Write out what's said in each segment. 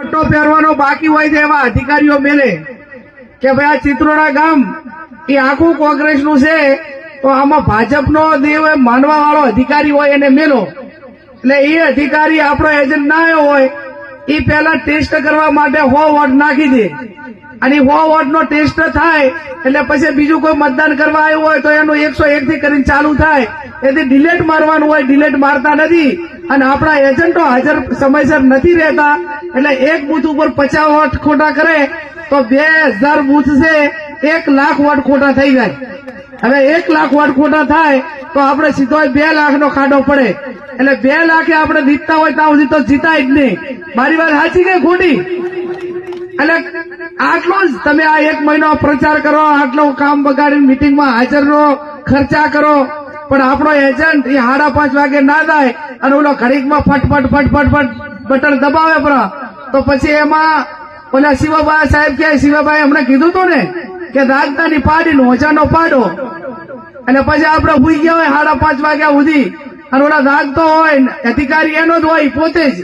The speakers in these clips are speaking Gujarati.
પટ્ટો પહેરવાનો બાકી હોય તો એવા અધિકારીઓ મેલે કે ભાઈ, આ ચિત્રોડા ગામ, એ આખું કોંગ્રેસનું છે, તો આમાં ભાજપનો દેવ માનવા વાળો અધિકારી હોય એને મેલો. એટલે એ અધિકારી આપણો એજન્ટ ના આવ્યો હોય, એ પહેલા ટેસ્ટ કરવા માટે હો વોટ નાખી દે. અને હો વોટ નો ટેસ્ટ થાય, એટલે પછી બીજું કોઈ મતદાન કરવા આવ્યું હોય તો એનું એકસો એક થી કરીને ચાલુ થાય. એથી ડિલેટ મારવાનું હોય ડિલેટ મારતા નથી. અને આપણા એજન્ટો હાજર, સમયસર નથી રહેતા. એટલે એક બુથ ઉપર પચાસ વોટ ખોટા કરે તો બે હજાર બુથ છે, એક લાખ વોટ ખોટા થઈ જાય. હવે એક લાખ વોટ ખોટા થાય તો આપણે સીધો બે લાખ નો ખાડો પડે. એટલે બે લાખે આપણે જીતતા હોય ત્યાં સુધી તો જીતાય જ નહીં. મારી વાત સાચી કે ખોટી? એટલે આટલો જ તમે આ એક મહિનો પ્રચાર કરો, આટલો કામ બગાડીને મિટિંગમાં હાજર રહો, ખર્ચા કરો. પણ આપણો એજન્ટ એ સાડા પાંચ વાગે ના થાય અને ઓલો ઘડીકમાં ફટફટ ફટફટ, ફટ બટન દબાવે પણ તો પછી એમાં ઓલા શિવબા સાહેબ કે શિવભાઈ અમને કીધું હતું ને કે રાજધાની પાડી ઓછાનો પાડો. અને પછી આપણે હુઈ ગયા હોય સાડા પાંચ વાગ્યા સુધી. અને ઓલા દાગતો હોય ને, અધિકારી એનો જ હોય પોતે જ.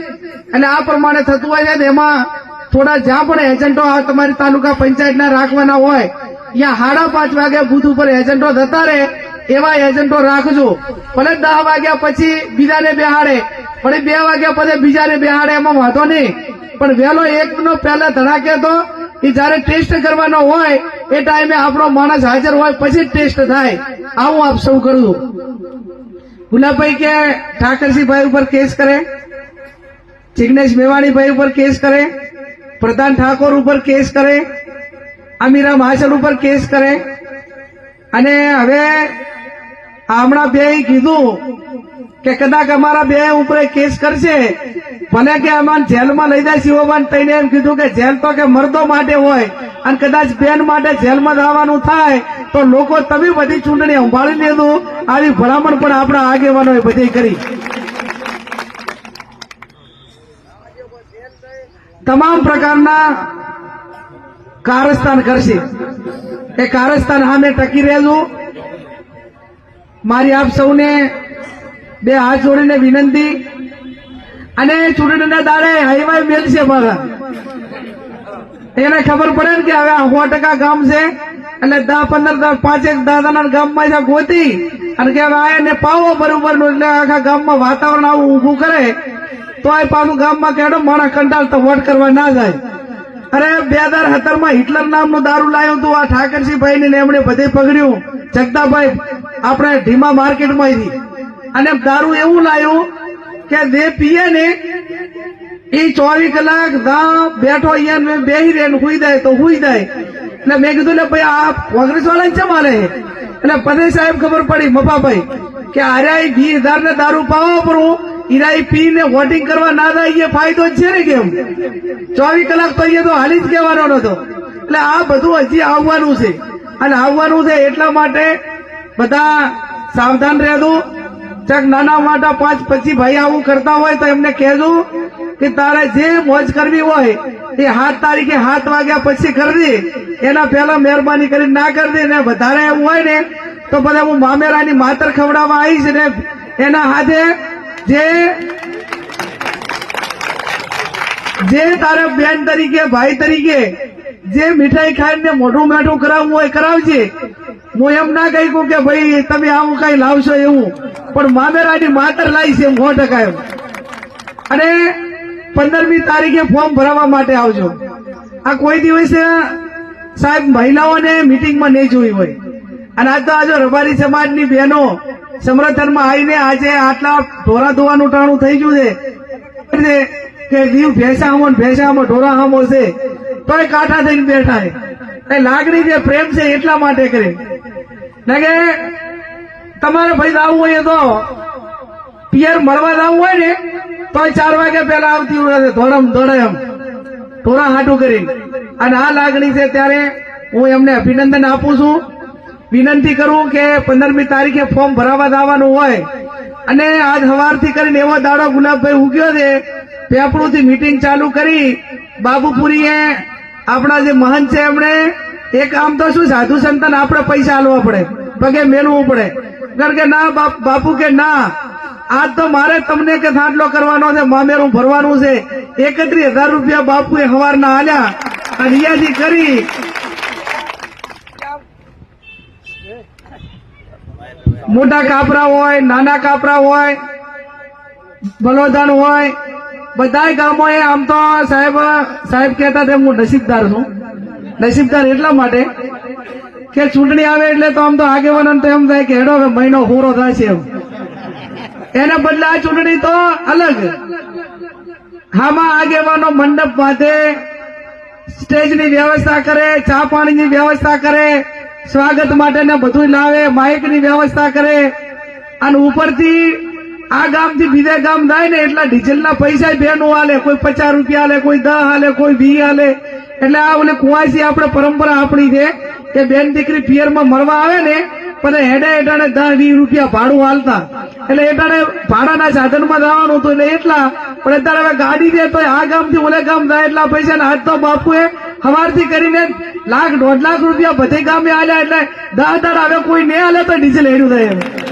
એટલે આ પ્રમાણે થતું હોય છે તો એમાં થોડા જ્યાં પણ એજન્ટો આ તમારી તાલુકા પંચાયતના રાખવાના હોય, ત્યાં સાડા પાંચ વાગ્યા બુથ ઉપર એજન્ટો જતા રહે, એવા એજન્ટો રાખજો. ભલે દસ વાગ્યા પછી બીજાને બેહાડે પણ બે વાગ્યા પછી બીજાને બેહાડે, એમાં વાંધો નહીં. પણ વહેલો એક નો પહેલા ધડાકે તો એ જયારે ટેસ્ટ કરવાનો હોય, એ ટાઈમે આપણો માણસ હાજર હોય પછી ટેસ્ટ થાય. આવું આપ સૌ કરું. ગુલાબભાઈ કે ઠાકરસિંહભાઈ ઉપર કેસ કરે? જિગ્નેશ મેવાણીભાઈ ઉપર કેસ કરે? પ્રધાન ઠાકોર ઉપર કેસ કરે? અમીરા માસલ ઉપર કેસ કરે? અને હવે હમણાં બે કીધું કે કદાચ અમારા બે ઉપર કેસ કરશે. ભલે કે અમારે જેલમાં લઈ જાય શિવબાન તઈને એમ કીધું કે જેલ તો કે મર્દો માટે હોય. અને કદાચ બેન માટે જેલમાં જવાનું થાય, તો લોકો તમે બધી ચૂંટણી સંભાળી લીધું આવી ભલામણ પણ આપણા આગેવાનોએ બધી કરી. તમામ પ્રકારના કારસ્તાન કરશે. એ કારસ્તાન સામે ટકી રહેજો. મારી આપ સૌને બે હાથ જોડીને વિનંતી. અને ચૂંટણીના દાડે હાઈવાય મેલશે મારા એને ખબર પડે ને કે હવે સો ટકા ગામ છે એટલે દસ પંદર દસ પાંચેક દાદાના ગામમાં છે ગોતી અને કે હવે આ પાવો બરોબરનું એટલે આખા ગામમાં વાતાવરણ આવું ઊભું કરે, તો આ પાછું ગામમાં કેડો માણસ કંટાળ તો વોટ કરવા ના જાય. અરે બે હજાર સત્તરમાં હિટલર નામનું દારૂ લાવ્યું હતું આ ઠાકરસિંહભાઈ ને એમણે બધે પકડ્યું. જગદાભાઈ, આપણે ઢીમા માર્કેટમાં અને દારૂ એવું લાવ્યું કે જે પીએ ને એ ચોવીસ કલાક દા બેઠો અહીંયા બેહી ને હુઈ જાય તો હુઈ જાય. એટલે મેં કીધું ને ભાઈ, આ કોંગ્રેસ વાળા છે મારે એટલે પદે સાહેબ ખબર પડી મફાભાઈ કે આર્યા વીસ હજાર ને દારૂ પાવા પડું ઈરાઈ પીને વોટિંગ કરવા ના થાય એ ફાયદો છે ને કેમ? ચોવીસ કલાક તો તો હાલી જ કહેવાનો નતો. એટલે આ બધું હજી આવવાનું છે. અને આવવાનું છે એટલા માટે બધા સાવધાન રહેતું નાના મોટા પાંચ પછી ભાઈ આવું કરતા હોય તો એમને કહેજો કે તારે જે મોજ કરવી હોય એ હાથ તારીખે સાત વાગ્યા પછી કરવી એના પહેલા મહેરબાની કરી ના કરજે, ને વધારે એવું હોય ને તો બધા હું મામેરાની માતર ખવડાવવા આવીશ ને એના હાથે જે જે તારે બેન તરીકે, ભાઈ તરીકે જે મીઠાઈ ખાઈને મોઢું મેઠું કરાવવું હોય કરાવજે. હું એમ ના કહી કે ભાઈ, તમે આવું કઈ લાવશો એવું. પણ મામેરાની માતર લાવી છે સો ટકા એમ. અને પંદરમી તારીખે ફોર્મ ભરાવા માટે આવજો. આ કોઈ દિવસે સાહેબ મહિલાઓને મિટિંગમાં નહીં જોઈ હોય. અને આજ તો આજે રબારી સમાજની બહેનો સમર્થનમાં આવીને આજે આટલા ઢોરા ધોવાનું ટાણું થઈ ગયું છે. કે દીવ ભેંસા આમો ભેંસા આમો ઢોરા આમો છે. તોય કાંઠા થઈને બેઠા છે. લાગણી જે પ્રેમ છે એટલા માટે કરે. ને કે તમારે ભાઈ આવવું હોય તો પિયર મળવા જવું હોય ને તો ચાર વાગે પહેલા આવતી હોય ધોરમ ધોરમ ઢોરા હાટું કરી અને આ લાગણી છે ત્યારે હું એમને અભિનંદન આપું છું. વિનંતી કરું કે પંદરમી તારીખે ફોર્મ ભરાવા જવાનું હોય. અને આજ સવારથી કરીને એવો દાડો ગુલાબભાઈ ઉગ્યો છે પેપડું થી મીટિંગ ચાલુ કરી, બાબુપુરીએ આપણા જે મહંત છે એમણે એક આમ તો શું સાધુ સંતન આપણે પૈસા આલવા પડે, પગે મેળવું પડે. કારણ કે ના, બાપ- બાપુ કે ના, આજ તો મારે તમને કે થાંટલો કરવાનો છે, મામેરું ભરવાનું છે. એકત્રીસ હજાર રૂપિયા બાપુએ સવારના અને રિયાજી કરી. મોટા કાપરા હોય, નાના કાપરા હોય, બલોદાન હોય બધા એ આમ તો સાહેબ સાહેબ કહેતા હતા હું નસીબદાર છું. નસીબદાર એટલા માટે કે ચૂંટણી આવે એટલે તો આમ તો આગેવાન તો એમ થાય કે હેડો મહિનો પૂરો છે એમ. એના બદલે આ ચૂંટણી તો અલગ. હામાં આગેવાનો મંડપ બાંધે, સ્ટેજની વ્યવસ્થા કરે, ચા પાણીની વ્યવસ્થા કરે, સ્વાગત માટે ને બધું લાવે, માઇકની વ્યવસ્થા કરે, અને ઉપરથી આ ગામથી બીજા ગામ જાય ને એટલા ડીઝલના પૈસા બેનો હાલે, કોઈ પચાસ રૂપિયા હાલે, કોઈ દહ હાલે, કોઈ વી હાલે. એટલે આ ઓલી કુવાસી આપણે પરંપરા આપણી છે કે બેન દીકરી પિયરમાં મરવા આવે ને, પણ હેડે હેઠાણે દસ વીસ રૂપિયા ભાડું હાલતા. એટલે હેઠાણે ભાડાના સાધનમાં જવાનું હતું એટલે એટલા, પણ અત્યારે હવે ગાડી દે તો આ ગામથી ઓલે ગામ જાય એટલા પૈસા ને આજ તો બાપુએ સવારથી કરીને લાખ દોઢ લાખ રૂપિયા બધે ગામે હાલ્યા એટલે દસ દાડા હવે કોઈ નહીં હાલે તો ડીઝલ હેડ્યું થાય